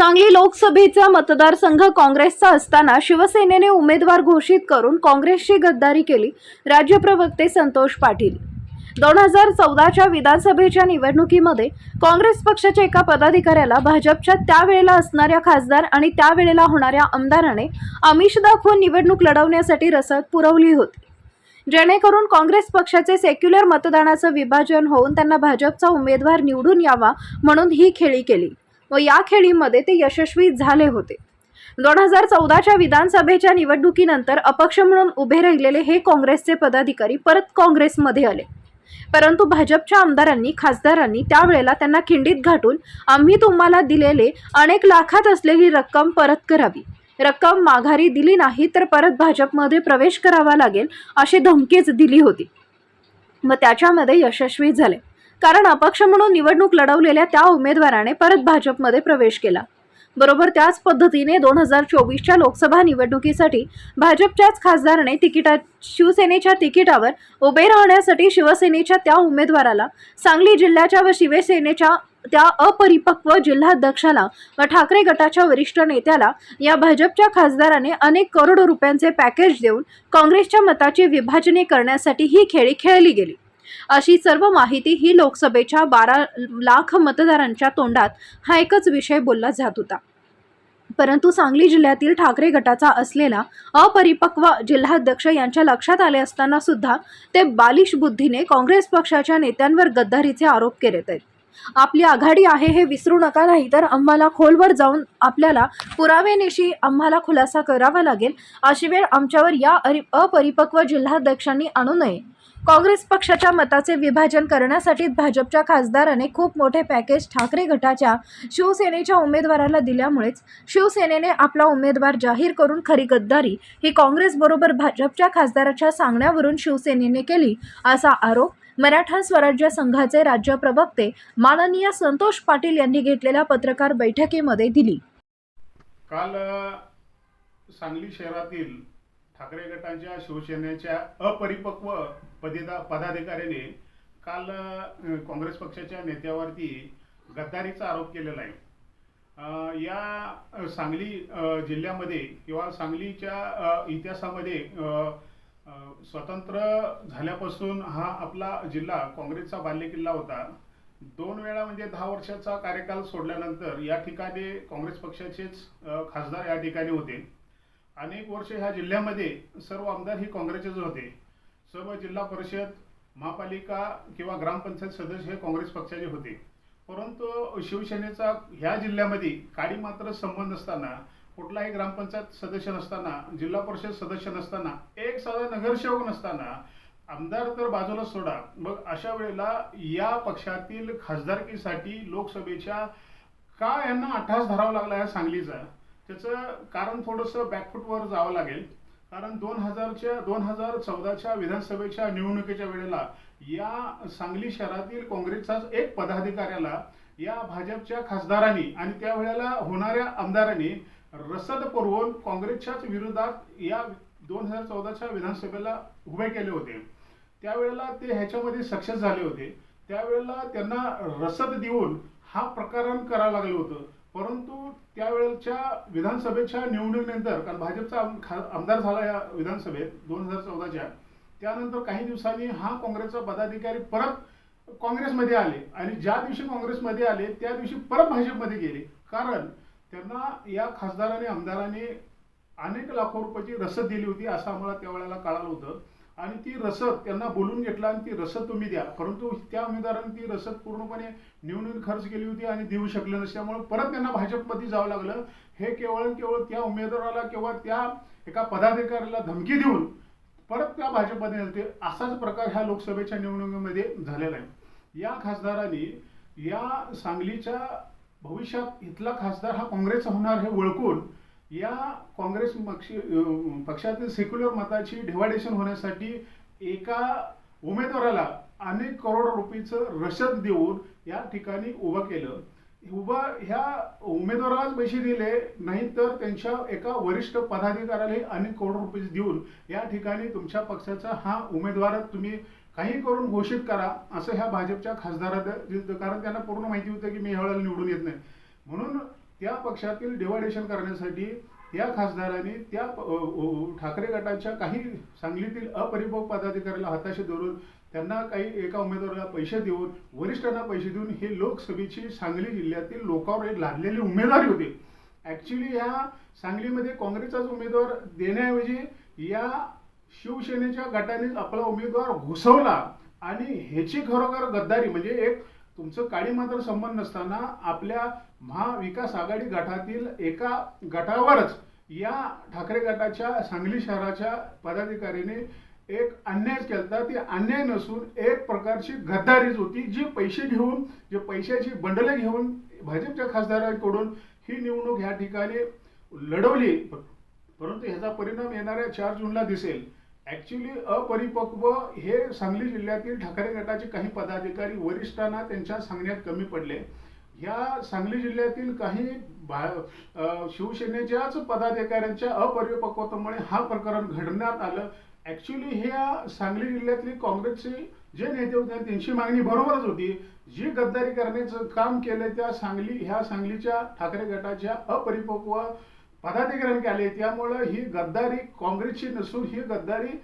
सांगली लोकसभेचा मतदारसंघ काँग्रेसचा असताना शिवसेनेने उमेदवार घोषित करून काँग्रेसची गद्दारी केली. राज्य प्रवक्ते संतोष पाटील. दोन हजार चौदाच्या विधानसभेच्या निवडणुकीमध्ये काँग्रेस पक्षाच्या एका पदाधिकाऱ्याला भाजपच्या त्यावेळेला असणाऱ्या खासदार आणि त्यावेळेला होणाऱ्या आमदाराने आमिष दाखवून निवडणूक लढवण्यासाठी रसद पुरवली होती. जेणेकरून काँग्रेस पक्षाचे सेक्युलर मतदानाचं विभाजन होऊन त्यांना भाजपचा उमेदवार निवडून यावा म्हणून ही खेळी केली. व या खेळीमध्ये ते यशस्वी झाले होते. दोन हजार चौदाच्या विधानसभेच्या निवडणुकीनंतर अपक्ष म्हणून उभे राहिलेले हे काँग्रेसचे पदाधिकारी परत काँग्रेसमध्ये आले. परंतु भाजपच्या आमदारांनी खासदारांनी त्यावेळेला त्यांना खिंडीत घाटून आम्ही तुम्हाला दिलेले अनेक लाखात असलेली रक्कम परत करावी. रक्कम माघारी दिली नाही तर परत भाजपमध्ये प्रवेश करावा लागेल अशी धमकीच दिली होती. व त्याच्यामध्ये यशस्वी झाले. कारण अपक्ष म्हणून निवडणूक लढवलेल्या त्या उमेदवाराने परत भाजपमध्ये प्रवेश केला. बरोबर त्याच पद्धतीने दोन हजार चोवीसच्या लोकसभा निवडणुकीसाठी भाजपच्याच खासदाराने तिकिटा शिवसेनेच्या तिकिटावर उभे राहण्यासाठी शिवसेनेच्या त्या उमेदवाराला सांगली जिल्ह्याच्या व शिवसेनेच्या त्या अपरिपक्व जिल्हाध्यक्षाला व ठाकरे गटाच्या वरिष्ठ नेत्याला या भाजपच्या खासदाराने अनेक करोड रुपयांचे पॅकेज देऊन काँग्रेसच्या मताची विभाजने करण्यासाठी ही खेळी खेळली गेली. अशी सर्व माहिती ही लोकसभेच्या बारा लाख मतदारांच्या तोंडात हा एकच विषय बोलला जात होता. परंतु सांगली जिल्ह्यातील ठाकरे गटाचा असलेला अपरिपक्व जिल्हाध्यक्ष यांच्या लक्षात आले असताना सुद्धा ते बालिश बुद्धीने काँग्रेस पक्षाच्या नेत्यांवर गद्दारीचे आरोप केले आहेत. आपली आघाडी आहे हे विसरू नका नाही तर आम्हाला खोलवर जाऊन आपल्याला पुरावेनिशी आम्हाला खुलासा करावा लागेल अशी वेळ आमच्यावर या अरि अपरिपक्व जिल्हाध्यक्षांनी आणू नये. काँग्रेस पक्षाच्या मताचे विभाजन करण्यासाठी भाजपच्या खासदाराने खूप मोठे पॅकेज ठाकरे गटाच्या शिवसेनेच्या उमेदवाराला दिल्यामुळेच शिवसेनेने आपला उमेदवार जाहीर करून खरी गद्दारी ही काँग्रेसबरोबर भाजपच्या खासदाराच्या सांगण्यावरून शिवसेनेने केली असा आरोप मराठा स्वराज्य संघाचे राज्य प्रवक्ते माननीय संतोष पाटील यांनी घेतलेल्या पत्रकार बैठकीमध्ये दिली. काल सांगली शहरातील ठाकरे गटाच्या शिवसेनेच्या अपरिपक्व पदेदा पदाधिकाऱ्याने काल काँग्रेस पक्षाच्या नेत्यावरती गद्दारीचा आरोप केलेला आहे. या सांगली जिल्ह्यामध्ये किंवा सांगलीच्या इतिहासामध्ये स्वतंत्र झाल्यापासून हा आपला जिल्हा काँग्रेसचा बाल्यकिल्ला होता. दोन वेळा म्हणजे दहा वर्षाचा कार्यकाल सोडल्यानंतर या ठिकाणी काँग्रेस पक्षाचेच खासदार या ठिकाणी होते. अनेक वर्ष ह्या जिल्ह्यामध्ये सर्व आमदार ही काँग्रेसचेच होते. सर्व जिल्हा परिषद महापालिका किंवा ग्रामपंचायत सदस्य हे काँग्रेस पक्षाचे होते. परंतु शिवसेनेचा ह्या जिल्ह्यामध्ये काडी मात्र संबंध नसताना कुठलाही ग्रामपंचायत सदस्य नसताना जिल्हा परिषद सदस्य नसताना एक साधा नगरसेवक नसताना आमदार तर बाजूला सोडा. मग अशा वेळेला या पक्षातील खासदारकीसाठी लोकसभेच्या का यांना अठास धरावा लागला या सांगलीचा? त्याचं कारण थोडंसं बॅकफुटवर जावं लागेल. कारण दोन हजारच्या दोन हजार चौदाच्या विधानसभेच्या निवडणुकीच्या वेळेला या सांगली शहरातील काँग्रेसचाच एक पदाधिकाऱ्याला या भाजपच्या खासदारांनी आणि त्यावेळेला होणाऱ्या आमदारांनी रसद पुरवून काँग्रेसच्याच विरोधात या दोन हजार चौदाच्या विधानसभेला उभे केले होते. त्यावेळेला ते ह्याच्यामध्ये सक्सेस झाले होते. त्यावेळेला त्यांना रसद देऊन हा प्रकरण करावं लागलं होतं. परंतु त्यावेळेच्या विधानसभेच्या निवडणुकीनंतर कारण भाजपचा आमदार झाला या विधानसभेत दोन हजार चौदाच्या त्यानंतर काही दिवसांनी हा काँग्रेसचा पदाधिकारी परत काँग्रेसमध्ये आले. आणि ज्या दिवशी काँग्रेसमध्ये आले त्या दिवशी परत भाजपमध्ये गेले. कारण त्यांना या खासदाराने आमदाराने अनेक लाखो रुपयाची रसद दिली होती असं आम्हाला त्यावेळेला कळालं होतं. आणि ती रसद त्यांना बोलून घेतला आणि ती रसद तुम्ही द्या. परंतु त्या उमेदवारांनी ती रसद पूर्णपणे निवडून खर्च केली होती आणि देऊ शकले नसल्यामुळे परत त्यांना भाजपमध्ये जावं लागलं. हे केवळ केवळ त्या उमेदवाराला किंवा त्या एका पदाधिकाऱ्याला धमकी देऊन परत त्या भाजपमध्ये नेते असाच प्रकार ह्या लोकसभेच्या निवडणुकीमध्ये झालेला आहे. या खासदारांनी या सांगलीच्या भविष्यात इथला खासदार हा काँग्रेसचा होणार हे ओळखून या काँग्रेस पक्षी पक्षातील सेक्युलर मताची डिव्हायडेशन होण्यासाठी एका उमेदवाराला अनेक करोड रुपयेचं रसद देऊन या ठिकाणी उभं केलं. उभा ह्या उमेदवारालाच पैसे दिले नाही तर त्यांच्या एका वरिष्ठ पदाधिकाऱ्याला अनेक करोड रुपये देऊन या ठिकाणी तुमच्या पक्षाचा हा उमेदवार तुम्ही काही करून घोषित करा असं ह्या भाजपच्या खासदारात कारण त्यांना पूर्ण माहिती होतं की मी ह्या वेळेला निवडून येत नाही. म्हणून त्या पक्षातील डिवायडेशन करण्यासाठी त्या खासदारांनी त्या ठाकरे गटाच्या काही सांगलीतील अपरिपक्व पदाधिकाऱ्याला हाताशी धरून त्यांना काही एका उमेदवाराला पैसे देऊन वरिष्ठांना पैसे देऊन हे लोकसभेची सांगली जिल्ह्यातील लोकांवर लादलेली उमेदवारी होती. ॲक्च्युली या सांगलीमध्ये काँग्रेसचाच उमेदवार देण्याऐवजी या शिवसेनेच्या गटाने आपला उमेदवार घुसवला आणि ह्याची खरोखर गद्दारी म्हणजे एक तुमचं काळी मात्र संबंध नसताना आपल्या महाविकास आघाडी गटातील एका गटावरच या ठाकरे गटाच्या सांगली शहराच्या पदाधिकाऱ्याने एक अन्याय केला ती अन्याय नसून एक प्रकारची गद्दारीच होती. जी पैसे घेऊन जे पैशाची बंडले घेऊन भाजपच्या खासदारांकडून ही निवडणूक ह्या ठिकाणी लढवली. परंतु ह्याचा परिणाम येणाऱ्या चार जूनला दिसेल. ॲक्च्युली अपरिपक्व हे सांगली जिल्ह्यातील ठाकरे गटाचे काही पदाधिकारी वरिष्ठांना त्यांच्या सांगण्यात कमी पडले. या सांगली जिल्ह्यातील काही भा- शिवसेनेच्याच पदाधिकाऱ्यांच्या अपरिपक्वतेमुळे हा प्रकरण घडण्यात आलं. ॲक्च्युली ह्या सांगली जिल्ह्यातली काँग्रेसचे जे नेते होते त्यांची मागणी बरोबरच होती. जी गद्दारी करण्याचं काम केलं त्या सांगली ह्या सांगलीच्या ठाकरे गटाच्या अपरिपक्व पदाधिकाऱ्यांनी केले त्यामुळं ही गद्दारी काँग्रेसची नसून ही गद्दारी